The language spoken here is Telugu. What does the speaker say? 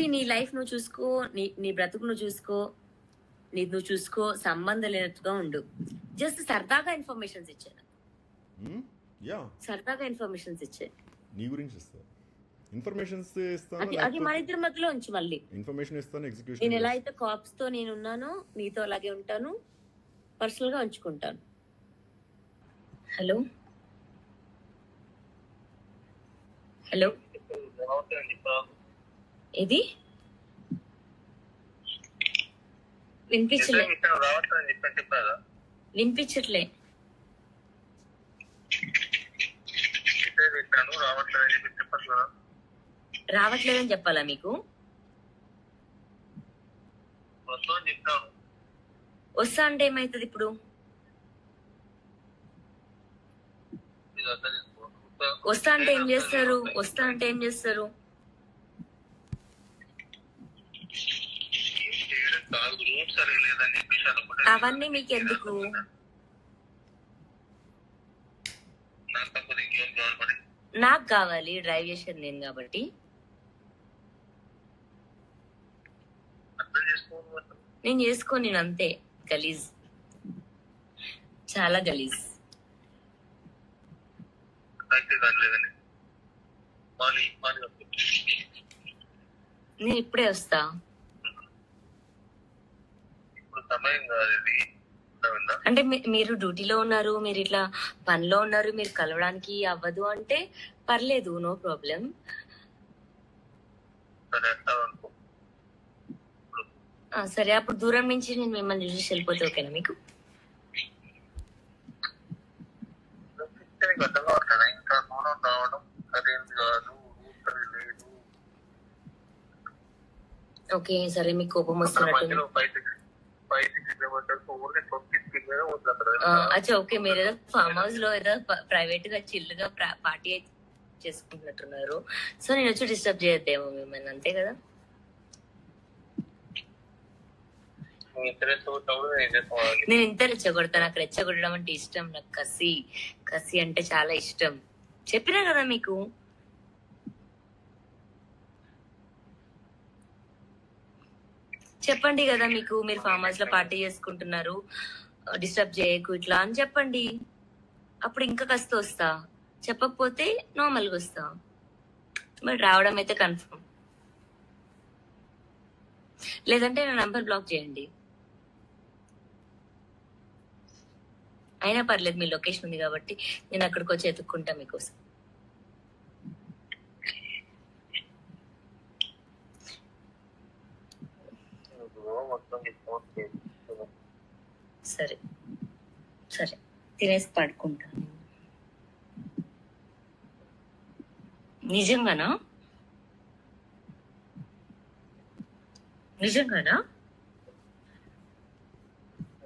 సి నీ లైఫ్ నువ్వు చూసుకో నీ నీ బ్రతుకు నువ్వు చూసుకో నీ నువ్వు చూసుకో సంబంధం లేనట్టుగా ఉండు. జస్ట్ సరదాగా ఇన్ఫర్మేషన్స్ ఇచ్చాను యా సరదాగా ఇన్ఫర్మేషన్స్ ఇచ్చే. నీ గురించి ఇస్తా. ఇన్ఫర్మేషన్స్ ఇస్తాను అది అది మన ఇద్దరి మధ్యలో ఉంచు మళ్ళీ. ఇన్ఫర్మేషన్ ఇస్తాను నేను ఎగ్జిక్యూషన్ ఎలా అయితే కాప్స్తో నేను ఉన్నానో నీతో అలాగే ఉంటాను పర్సనల్గా ఉంచుకుంటాను. హలో హలో ఇది వినిపించలే. వినిపించట్లే. రావట్లేదని చెప్పాలా మీకు? వస్తా అంటే ఏమైతుంది ఇప్పుడు? వస్తా అంటే ఏం చేస్తారు? వస్తా అంటే ఏం చేస్తారు ఏం చేయడం చెప్పేసి అవన్నీ మీకు ఎందుకు నాకు తప్పదు ఇంకేం కావాలి మరి? నాకు కావాలి డ్రైవ్ చేసేది నేను కాబట్టి. అర్థం చేసుకోవాలి మరి. నేను చేసుకోను నేను అంతే గలీజ్. చాలా గలీజ్. అయితే నేను ఇప్పుడే వస్తా. సమయం కాదు ఇది. అర్థమైందా? అంటే మీరు డ్యూటీలో ఉన్నారు మీరు ఇట్లా పనిలో ఉన్నారు మీరు కలవడానికి అవ్వదు అంటే పర్లేదు నో ప్రాబ్లం. సరే అప్పుడు దూరం నుంచి నేను మిమ్మల్ని చూసి వెళ్ళిపోతే ఓకేనా మీకు? ఓకే సరే మీకు కోపం వస్తున్నట్టు అచ్చా ఓకే మీరు ఏదో ఫామ్ హౌస్లో ఏదో ప్రైవేట్గా చిల్గా పార్టీ చేసుకుంటున్నట్టున్నారు. సో నేను వచ్చి డిస్టర్బ్ చేయొద్దేమో మిమ్మల్ని అంతే కదా? నేను ఇంత రెచ్చగొడతా నాకు రెచ్చగొట్టడం అంటే ఇష్టం నాకు కసి కసి అంటే చాలా ఇష్టం. చెప్పినా కదా మీకు? చెప్పండి కదా మీకు మీరు ఫామ్ హౌస్లో పార్టీ చేసుకుంటున్నారు డిస్టర్బ్ చేయకు ఇట్లా అని చెప్పండి. అప్పుడు ఇంకా కసి వస్తా. చెప్పకపోతే నార్మల్గా వస్తా. మరి రావడం అయితే కన్ఫర్మ్ లేదంటే నా నంబర్ బ్లాక్ చేయండి. అయినా పర్లేదు మీ లొకేషన్ ఉంది కాబట్టి నేను అక్కడికి వచ్చి ఎత్తుక్కుంటా మీకోసం నువ్వు మొత్తం నీ ఫోన్ చేసి సరే. సరే. తినేసి పడుకుంటాను నిజంగానా? నిజంగానా?